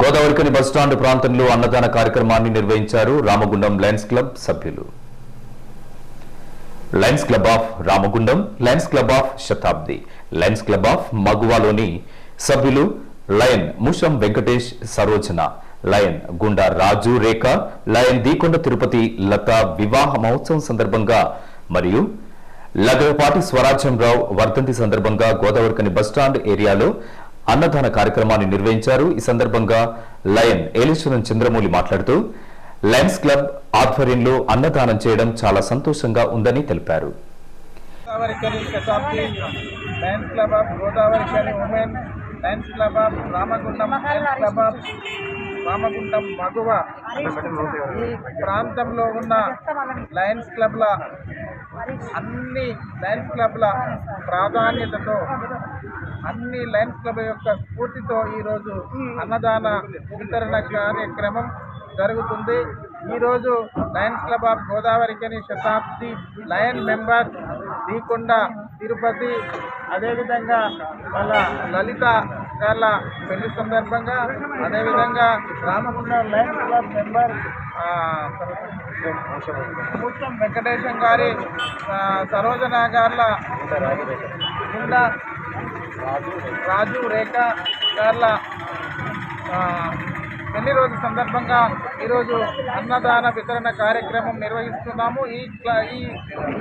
Godavarikhani bus stand ప్రాంతంలో అన్నదాన కార్యక్రమాన్ని నిర్వహించారు రామగుండం లయన్స్ క్లబ్ సభ్యులు. Lions Club of Ramagundam Lions Club of Shatabdi Lions Club of మగువాలోని సభ్యులు lion Musham Venkatesh Sarojana lion Gunda Raju Rekha lion Deekonda Tirupati Latha వివాహ మహోత్సవం సందర్భంగా మరియు లగడపాటి స్వరాజ్యంరావు వర్ధంతి సందర్భంగా గోదావరికని బస్టాండ్ ఏరియాలో అన్నదాన కార్యక్రమాన్ని నిర్వహించారు. ఈ సందర్భంగా లయన్ ఏలేశ్వరం చంద్రమౌళి మాట్లాడుతూ లయన్స్ క్లబ్ ఆధ్వర్యంలో అన్నదానం చేయడం చాలా సంతోషంగా ఉందని తెలిపారు. Lions Club of Lions Club of Ramagundam Lions Club of Ramagundam Maguva ఈ ప్రాంతంలో ఉన్న లయన్స్ క్లబ్ల అన్ని లయన్స్ క్లబ్ల ప్రాధాన్యతతో అన్ని లయన్స్ క్లబ్ యొక్క స్ఫూర్తితో ఈరోజు అన్నదాన వితరణ కార్యక్రమం జరుగుతుంది. ఈరోజు Lions Club of Godavarikhani Shatabdi lion member Deekonda Tirupati అదేవిధంగా వాళ్ళ లలిత గార్ల పెళ్ళి సందర్భంగా అదేవిధంగా రామగుండ లయన్స్ క్లబ్ మెంబర్ ఆ, వెంకటేశం గారి ఆ, సరోజన గార్ల గుండా రాజు రేఖ గార్ల రోజు సందర్భంగా ఈరోజు అన్నదాన వితరణ కార్యక్రమం నిర్వహిస్తున్నాము. ఈ ఈ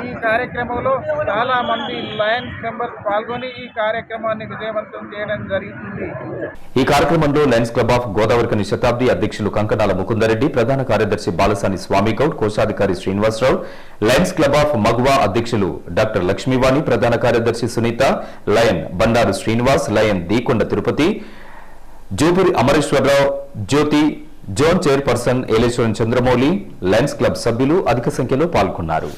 ఈ కార్యక్రమంలో చాలా మంది లయన్స్ మెంబర్స్ పాల్గొని ఈ కార్యక్రమాన్ని విజయవంతం చేయడం జరుగుతుంది ఈ కార్యక్రమంలో Lions Club of Godavarikhani Shatabdi అధ్యక్షులు కంకనాల ముకుందరెడ్డి ప్రధాన కార్యదర్శి బాలసాని స్వామి గౌడ్ కోశాధికారి శ్రీనివాసరావు లయన్స్ క్లబ్ ఆఫ్ మగువా అధ్యక్షులు డాక్టర్ లక్ష్మీవాణి ప్రధాన కార్యదర్శి Sunitha lion Bandaru Srinivas lion Deekonda Tirupati Jupuri Amareswararao Jyothi zone chairperson Eleswaram Chandramouli Lions Club సభ్యులు అధిక సంఖ్యలో పాల్గొన్నారు.